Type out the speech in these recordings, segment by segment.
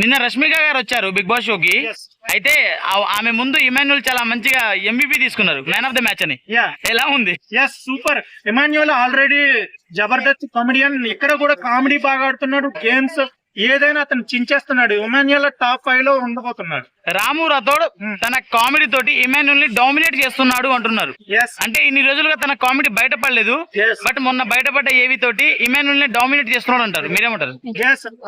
నిన్న రష్మిక గారు వచ్చారు బిగ్ బాస్ షోకి. అయితే ఆమె ముందు ఇమాన్యుల్ చాలా మంచిగా ఎంబీపీ తీసుకున్నారు మ్యాన్ ఆఫ్ ద మ్యాచ్ అని. యా ఎలా ఉంది? Yes super Emmanuel already Jabardasth comedian ఇక్కడ కూడా కామెడీ బాగా ఆడుతున్నాడు గేమ్స్ ఏదైనా అతను చించేస్తున్నాడు. ఎమాన్యువల్ టాప్ ఫైవ్లో ఉండబోతున్నాడు. రాము రాథోడ్ Hmm. తన కామెడీ తోటి ఇమాన్యుల్ని డామినేట్ చేస్తున్నాడు అంటున్నారు. అంటే ఇన్ని రోజులుగా తన కామెడీ బయటపడలేదు. బట్ మొన్న బయటపడ్డ ఏవి తోటి ఇమాన్యుల్ని డామినేట్ చేస్తున్నాడు అంటారు. మీరేమంటారు?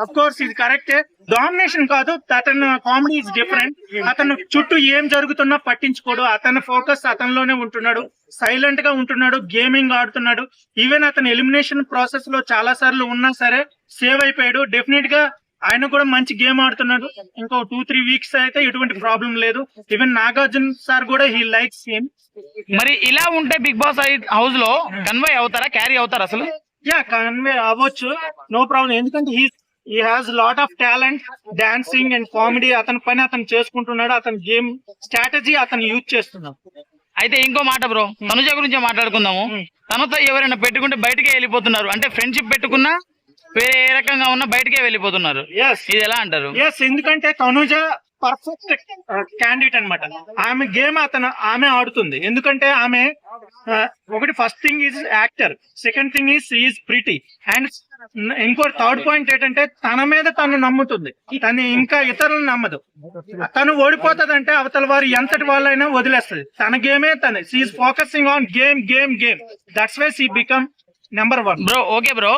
అఫ్ కోర్స్ ఇది కరెక్టే డామినేషన్ కాదు అతను కామెడీ ఇస్ డిఫరెంట్ అతను చుట్టూ ఏం జరుగుతున్నా పట్టించుకోడు. అతని ఫోకస్ అతనిలోనే ఉంటున్నాడు. సైలెంట్గా ఉంటున్నాడు గేమింగ్ ఆడుతున్నాడు. ఈవెన్ అతను ఎలిమినేషన్ ప్రాసెస్లో చాలా సార్లు ఉన్నా సరే సేవ్ అయిపోయాడు. డెఫినెట్గా ఆయన కూడా మంచి గేమ్ ఆడుతున్నాడు. ఇంకో టూ త్రీ వీక్స్ అయితే ఎటువంటి ప్రాబ్లం లేదు. ఈవెన్ నాగార్జున సార్ కూడా హీ లైక్స్ హిమ్ మరి ఇలా ఉంటే బిగ్ బాస్ హౌస్లో కన్వే అవుతారా? క్యారీ అవుతారా అసలు? యా కన్వే అవ్వచ్చు. నో ప్రాబ్లం ఎందుకంటే హీ ఈ has lot of talent dancing and comedy అతని పని అతను చేసుకుంటున్నాడు. అతని గేమ్ స్ట్రాటజీ అతను యూజ్ చేస్తున్నాడు అయితే ఇంకో మాట బ్రో తనుజ గురించి మాట్లాడుకుందాము. Hmm. తనతో ఎవరైనా పెట్టుకుంటే బయటకే వెళ్ళిపోతున్నారు. అంటే ఫ్రెండ్షిప్ పెట్టుకున్నా వేరే ఏ రకంగా ఉన్నా బయటకే వెళ్ళిపోతున్నారు. ఇది ఎలా అంటారు? ఎస్ ఎందుకంటే తనుజ పర్ఫెక్ట్ క్యాండిడేట్ అన్నమాట. ఆమె గేమ్ అతను ఆమె ఆడుతుంది. ఎందుకంటే ఆమె ఒకటి first thing is actor second thing is is pretty and ఇంకో థర్డ్ పాయింట్ ఏంటంటే తన మీద తను నమ్ముతుంది. తను ఇంకా ఇతరులను నమ్మదు. తను ఓడిపోతుందంటే అవతల వారు ఎంతటి వాళ్ళైనా వదిలేస్తుంది. తన గేమే తను. She is focusing on game game game that's why she become number one bro okay bro